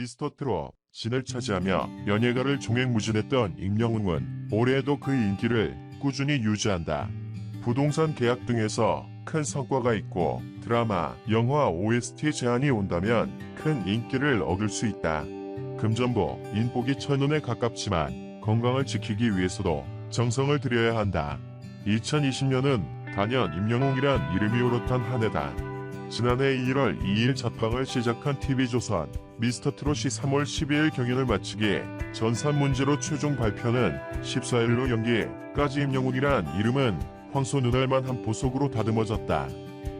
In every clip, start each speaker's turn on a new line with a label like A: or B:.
A: 미스터 트롯 신을 차지하며 연예가를 종횡무진했던 임영웅은 올해에도 그 인기를 꾸준히 유지한다. 부동산 계약 등에서 큰 성과가 있고 드라마, 영화 OST 제안이 온다면 큰 인기를 얻을 수 있다. 금전보, 인복이 천운에 가깝지만 건강을 지키기 위해서도 정성을 들여야 한다. 2020년은 단연 임영웅이란 이름이 오롯한 한 해다. 지난해 1월 2일 자방을 시작한 TV조선 미스터 트롯이 3월 12일 경연을 마치기 전산 문제로 최종 발표는 14일로 연기까지 임영웅이란 이름은 황소 눈알만 한 보석으로 다듬어졌다.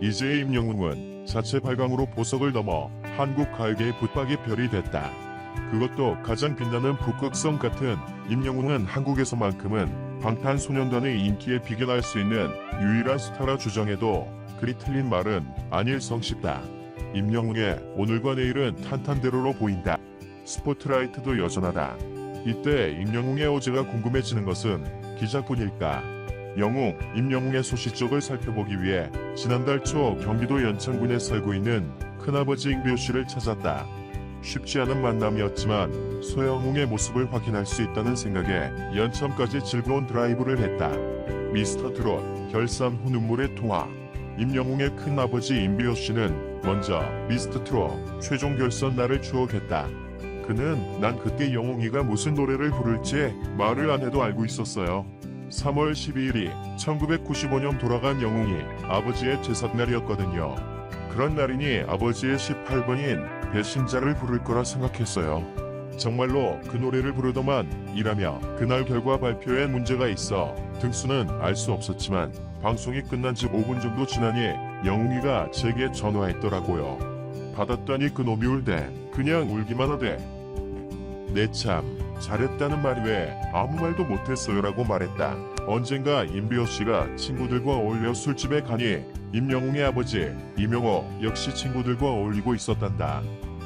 A: 이제 임영웅은 자체 발광으로 보석을 넘어 한국 가요계의 붙박이 별이 됐다. 그것도 가장 빛나는 북극성 같은 임영웅은 한국에서만큼은 방탄소년단의 인기에 비견할 수 있는 유일한 스타라 주장해도 그리 틀린 말은 아닐 성 싶다. 임영웅의 오늘과 내일은 탄탄대로로 보인다. 스포트라이트도 여전하다. 이때 임영웅의 어제가 궁금해지는 것은 기자뿐일까? 영웅, 임영웅의 소시적을 살펴보기 위해 지난달 초 경기도 연천군에 살고 있는 큰아버지 임비호 씨를 찾았다. 쉽지 않은 만남이었지만 소영웅의 모습을 확인할 수 있다는 생각에 연천까지 즐거운 드라이브를 했다. 미스터 트롯 결산 후 눈물의 통화 임영웅의 큰아버지 임비호 씨는 먼저 미스터 트롯 최종 결선 날을 추억했다. 그는 난 그때 영웅이가 무슨 노래를 부를지 말을 안 해도 알고 있었어요. 3월 12일이 1995년 돌아간 영웅이 아버지의 제삿날이었거든요. 그런 날이니 아버지의 18번인 배신자를 부를 거라 생각했어요. 정말로 그 노래를 부르더만 이라며 그날 결과 발표에 문제가 있어 등수는 알 수 없었지만 방송이 끝난 지 5분 정도 지나니 영웅이가 제게 전화했더라고요. 받았더니 그놈이 울대. 그냥 울기만 하대. 내참 잘했다는 말이 왜 아무 말도 못했어요라고 말했다. 언젠가 임비호 씨가 친구들과 어울려 술집에 가니 임영웅의 아버지 이명호 역시 친구들과 어울리고 있었단다.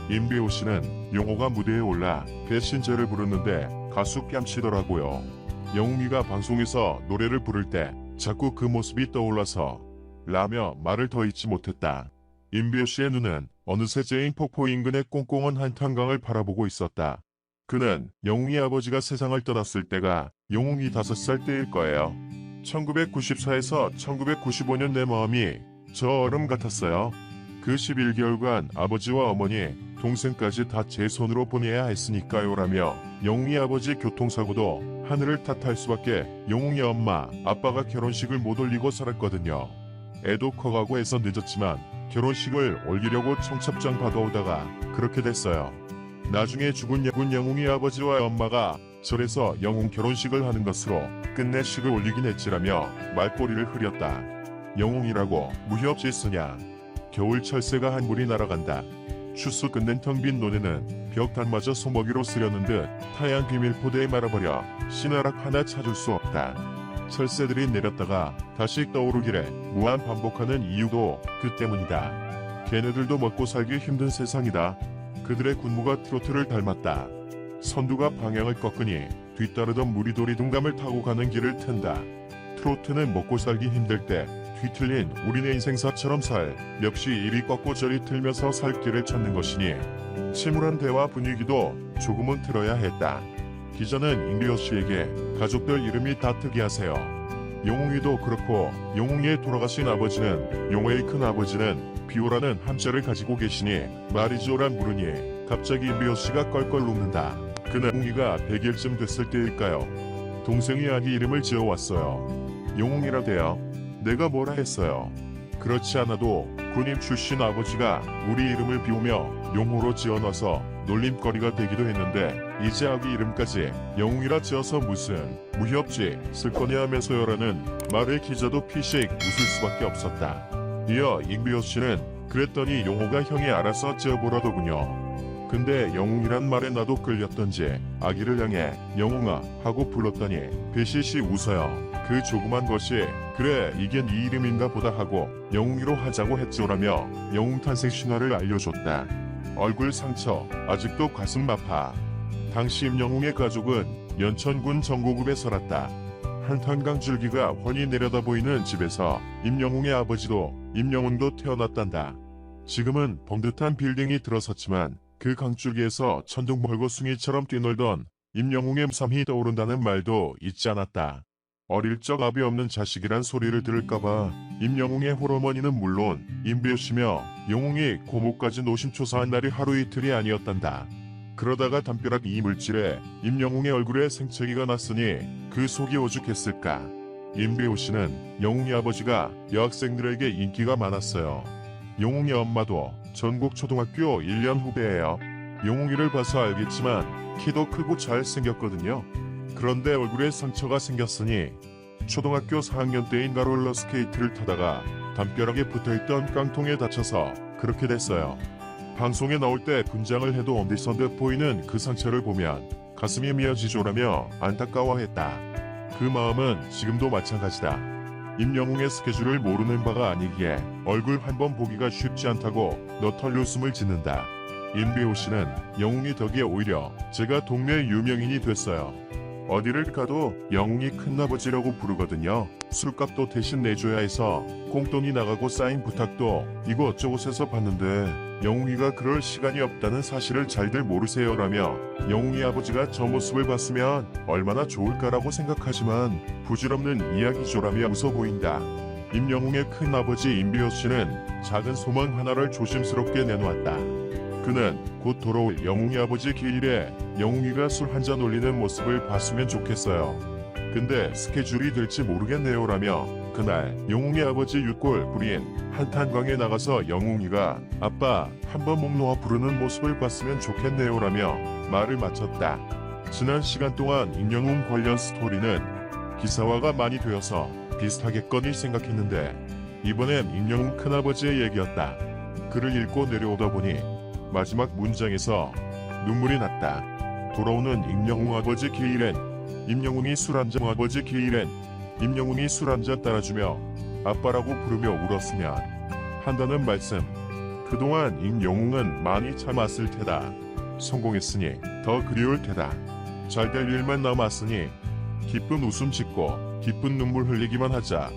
A: 임비호 씨는 용호가 무대에 올라 배신자를 부르는데 가수 뺨치더라고요. 영웅이가 방송에서 노래를 부를 때 자꾸 그 모습이 떠올라서 라며 말을 더 잊지 못했다. 임비호 씨의 눈은 어느새 제인 폭포 인근의 꽁꽁한 한탄강을 바라보고 있었다. 그는 영웅이 아버지가 세상을 떠났을 때가 영웅이 다섯 살 때일 거예요. 1994에서 1995년 내 마음이 저 얼음 같았어요. 그 11개월간 아버지와 어머니, 동생까지 다 제 손으로 보내야 했으니까요 라며 영웅이 아버지 교통사고도 하늘을 탓할 수밖에 영웅이 엄마, 아빠가 결혼식을 못 올리고 살았거든요. 애도 커가고 해서 늦었지만 결혼식을 올리려고 청첩장 받아오다가 그렇게 됐어요. 나중에 죽은 예군 영웅이 아버지와 엄마가 절에서 영웅 결혼식을 하는 것으로 끝내 식을 올리긴 했지라며 말꼬리를 흐렸다. 영웅이라고 무협지 쓰냐. 겨울 철새가 한 물이 날아간다. 추수 끝낸 텅 빈 논에는 벽단마저 소먹이로 쓰려는 듯 타양 비밀포대에 말아버려 신하락 하나 찾을 수 없다. 철새들이 내렸다가 다시 떠오르기를 무한 반복하는 이유도 그 때문이다. 걔네들도 먹고 살기 힘든 세상이다. 그들의 군무가 트로트를 닮았다. 선두가 방향을 꺾으니 뒤따르던 무리돌이 둥감을 타고 가는 길을 튼다. 트로트는 먹고 살기 힘들 때 뒤틀린 우리네 인생사처럼 살 역시 이리 꺾고 저리 틀면서 살 길을 찾는 것이니 침울한 대화 분위기도 조금은 틀어야 했다. 기자는 임비호 씨에게 가족들 이름이 다 특이하세요. 영웅이도 그렇고 영웅이의 돌아가신 아버지는 용호의 큰 아버지는 비오라는 한자를 가지고 계시니 마리조란 부르니 갑자기 임비호 씨가 껄껄 웃는다. 그는 영웅이가 100일쯤 됐을 때일까요? 동생이 아기 이름을 지어왔어요. 영웅이라 돼요. 내가 뭐라 했어요. 그렇지 않아도 군인 출신 아버지가 우리 이름을 비우며 용호로 지어놔서 놀림거리가 되기도 했는데 이제 아기 이름까지 영웅이라 지어서 무슨 무협지 쓸 거냐 하면서요라는 말을 기자도 피식 웃을 수밖에 없었다. 이어 임비호 씨는 그랬더니 용호가 형이 알아서 지어보라더군요. 근데 영웅이란 말에 나도 끌렸던지 아기를 향해 영웅아 하고 불렀더니 배시시 웃어요. 그 조그만 것이 그래 이게 네 이름인가 보다 하고 영웅이로 하자고 했죠라며 영웅 탄생 신화를 알려줬다. 얼굴 상처 아직도 가슴 아파. 당시 임영웅의 가족은 연천군 정고급에 살았다. 한탄강 줄기가 훤히 내려다 보이는 집에서 임영웅의 아버지도 임영웅도 태어났단다. 지금은 번듯한 빌딩이 들어섰지만 그 강줄기에서 천둥 벌거숭이처럼 뛰놀던 임영웅의 삶이 떠오른다는 말도 잊지 않았다. 어릴 적 아비 없는 자식이란 소리를 들을까봐 임영웅의 홀어머니는 물론 임배우시며 영웅이 고목까지 노심초사한 날이 하루 이틀이 아니었단다. 그러다가 담벼락 이 물질에 임영웅의 얼굴에 생채기가 났으니 그 속이 오죽했을까. 임배우 씨는 영웅이 아버지가 여학생들에게 인기가 많았어요. 영웅이 엄마도 전국 초등학교 1년 후배예요. 영웅이를 봐서 알겠지만 키도 크고 잘생겼거든요. 그런데 얼굴에 상처가 생겼으니 초등학교 4학년 때인 가롤러 스케이트를 타다가 담벼락에 붙어있던 깡통에 다쳐서 그렇게 됐어요. 방송에 나올 때 분장을 해도 엄디선듯 보이는 그 상처를 보면 가슴이 미어지조라며 안타까워했다. 그 마음은 지금도 마찬가지다. 임영웅의 스케줄을 모르는 바가 아니기에 얼굴 한 번 보기가 쉽지 않다고 너털 웃음을 짓는다. 임배우 씨는 영웅이 덕에 오히려 제가 동네 유명인이 됐어요. 어디를 가도 영웅이 큰아버지라고 부르거든요. 술값도 대신 내줘야 해서 공돈이 나가고 사인 부탁도 이곳저곳에서 받는데 영웅이가 그럴 시간이 없다는 사실을 잘들 모르세요라며 영웅이 아버지가 저 모습을 봤으면 얼마나 좋을까라고 생각하지만 부질없는 이야기조라며 웃어 보인다. 임영웅의 큰아버지 임비호 씨는 작은 소망 하나를 조심스럽게 내놓았다. 그는 곧 돌아올 영웅이 아버지 기일에 영웅이가 술 한 잔 올리는 모습을 봤으면 좋겠어요. 근데 스케줄이 될지 모르겠네요라며 그날 영웅이 아버지 육골 부린 한탄광에 나가서 영웅이가 아빠 한번 목 놓아 부르는 모습을 봤으면 좋겠네요라며 말을 마쳤다. 지난 시간 동안 임영웅 관련 스토리는 기사화가 많이 되어서 비슷하겠거니 생각했는데 이번엔 임영웅 큰아버지의 얘기였다. 글을 읽고 내려오다 보니 마지막 문장에서 눈물이 났다. 돌아오는 임영웅 아버지 기일엔 임영웅이 술 한잔 아버지 기일엔 임영웅이 술 한잔 따라주며 아빠라고 부르며 울었으면 한다는 말씀. 그동안 임영웅은 많이 참았을 테다. 성공했으니 더 그리울 테다. 잘 될 일만 남았으니 기쁜 웃음 짓고 기쁜 눈물 흘리기만 하자.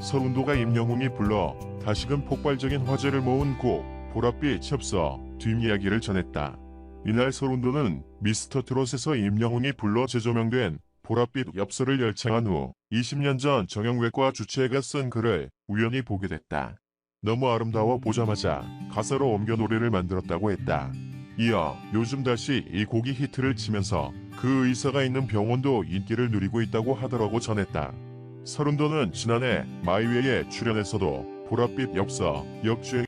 A: 서운도가 임영웅이 불러 다시금 폭발적인 화제를 모은 곡 보랏빛 첩서 뒷이야기를 전했다. 이날 서른도는 미스터 트롯에서 임영웅이 불러 재조명된 보랏빛 엽서를 열창한 후 20년 전 정형외과 주치의가 쓴 글을 우연히 보게 됐다. 너무 아름다워 보자마자 가사로 옮겨 노래를 만들었다고 했다. 이어 요즘 다시 이 곡이 히트를 치면서 그 의사가 있는 병원도 인기를 누리고 있다고 하더라고 전했다. 서른도는 지난해 마이웨이에 출연해서도 보랏빛 엽서 역주행